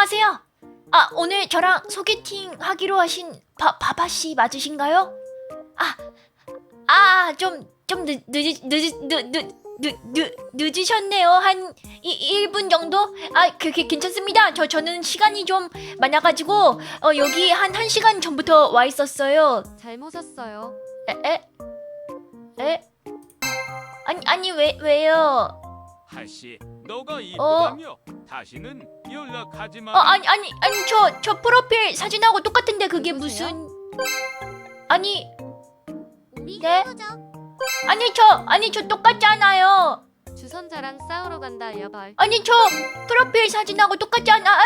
안녕하세요. 아, 오늘 저랑 소개팅 하기로 하신 바, 바바 씨 맞으신가요? 아, 아, 좀, 좀 늦, 늦, 늦, 늦, 늦, 늦, 늦, 늦으셨네요. 한 이, 1분 정도? 아, 그게 괜찮습니다. 저, 저는 시간이 좀 많아가지고, 어, 여기 한 1시간 전부터 와 있었어요. 잘못 왔어요. 에, 에? 에? 아니, 아니, 왜, 왜요? 하씨, 너가 이쁘다며 다시는 연락하지 마. 어, 아니, 아니, 아니, 저, 저 프로필 사진하고 똑같은데 그게? 무슨. 아니, 네? 아니, 저, 아니, 저 똑같잖아요. 주선자랑 싸우러 간다 여벌. 아니, 저 프로필 사진하고 똑같잖아. 아,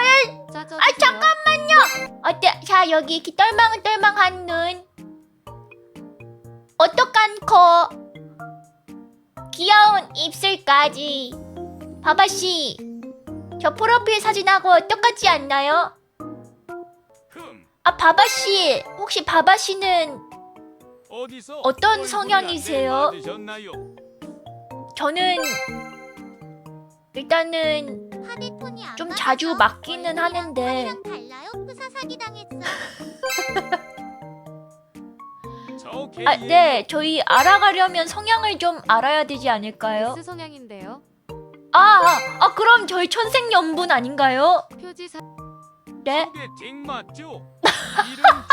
짜져. 아, 잠깐만요. 어때? 자, 여기 이렇게 떨망떨망한 눈. 어떡한 코. 귀여운 입술까지. 바바씨, 저 프로필 사진하고 똑같지 않나요? 흠, 아, 바바씨, 혹시 바바씨는 어떤 성향이세요? 저는 일단은 좀 자주 맞기는 하는데. 아, 네, 저희 알아가려면 성향을 좀 알아야 되지 않을까요? S 성향인데요. 아, 아, 아, 그럼 저희 천생연분 아닌가요? 표지 사 네. 소개팅 맞죠?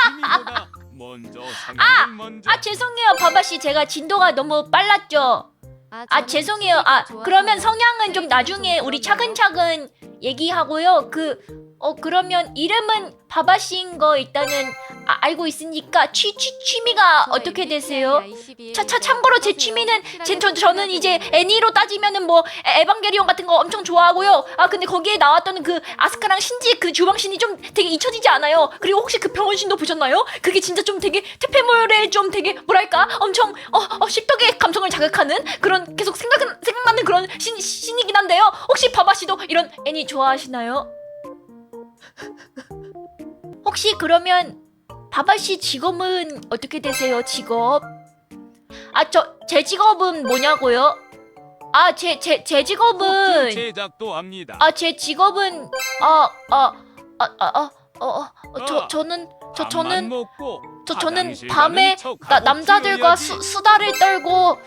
취미보다 먼저 성향을 먼저. 아, 죄송해요, 바바씨. 제가 진도가 너무 빨랐죠? 아, 아, 저는 죄송해요. 아, 좋아서 그러면 성향은 좀 나중에 좀 우리. 차근차근 얘기하고요. 그, 어, 그러면 이름은 바바 씨인 거 일단은 아, 알고 있으니까 취, 취, 취미가 저 어떻게 되세요? ICBA 차, 차, 입니다. 참고로 제? 취미는 제, 저, 저는 이제. 애니로 따지면은 뭐 에- 에반게리온 같은 거 엄청 좋아하고요. 아 근데 거기에 나왔던 그 아스카랑 신지 그 주방신이 좀 되게 잊혀지지 않아요. 그리고 혹시 그 병원신도 보셨나요? 그게 진짜 좀 되게 퇴폐물에 좀 되게 뭐랄까 엄청 어, 어 십덕의 감성을 자극하는 그런 계속 생각 생각나는 그런 신 신이긴 한데요. 혹시 바바 씨도 이런 애니 좋아하시나요? 혹시 그러면 바바 씨 직업은 어떻게 되세요? 직업? 아 저 제 직업은 뭐냐고요? 아 제 제 제 직업은 제작도 합니다. 아 제 직업은 아 아 아아어어저 아, 저는 저 밥만 저는 먹고 저 저는 화장실 밤에 가는 척하고 나 남자들과 튀어야지. 수, 수다를 떨고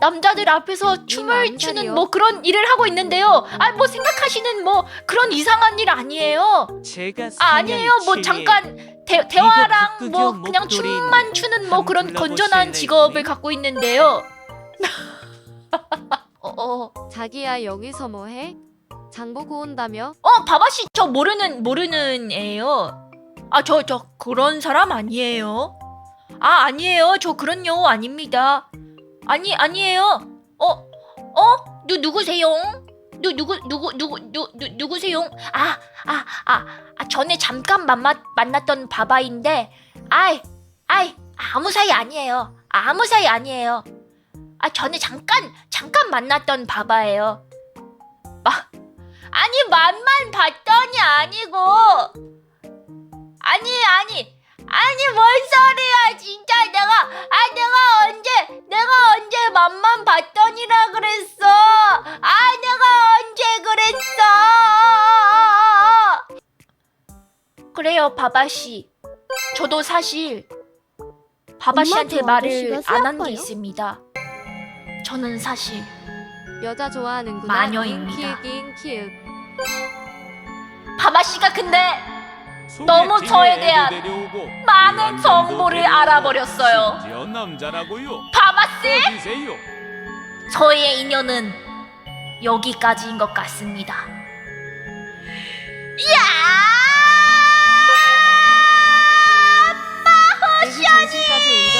남자들 앞에서 춤을 마음 추는? 뭐 그런 일을 하고 있는데요. 아 뭐 생각하시는 뭐 그런 이상한 일 아니에요. 제가 아 아니에요. 뭐 잠깐 대, 대화랑 뭐 그냥 춤만 추는 뭐 그런 건전한 직업을? 갖고 있는데요. 어, 어, 자기야 여기서 뭐해? 장 보고 온다며? 어, 바바씨 저 모르는 모르는 애예요. 아, 저 저 그런 사람 아니에요. 아, 아니에요. 저 그런 여우 아닙니다. 아니, 아니에요. 어, 어? 누 누구세요? 누 누구 누구 누구 누, 누 누구세요? 아, 아, 아, 아 전에 잠깐 만났 만났던 바바인데, 아이, 아이, 아무 사이 아니에요. 아무 사이 아니에요. 아, 전에 잠깐 잠깐 만났던 바바예요. 마, 아니 맛만 봤더니 아니고 아니 아니 아니 뭔 소리야 진짜 내가 아 그래요 바바씨 저도 사실 바바씨한테 엄마, 저 말을 아저씨가 안 한게 새아파요? 있습니다 저는 사실 여자 좋아하는구나. 마녀입니다. 인키읔 인키읔. 바바씨가 근데 너무 저에 대한 많은 정보를 알아버렸어요. 심지어 남자라고요. 바바씨 어디세요? 저의 인연은 여기까지인 것 같습니다 지금까지올거 예.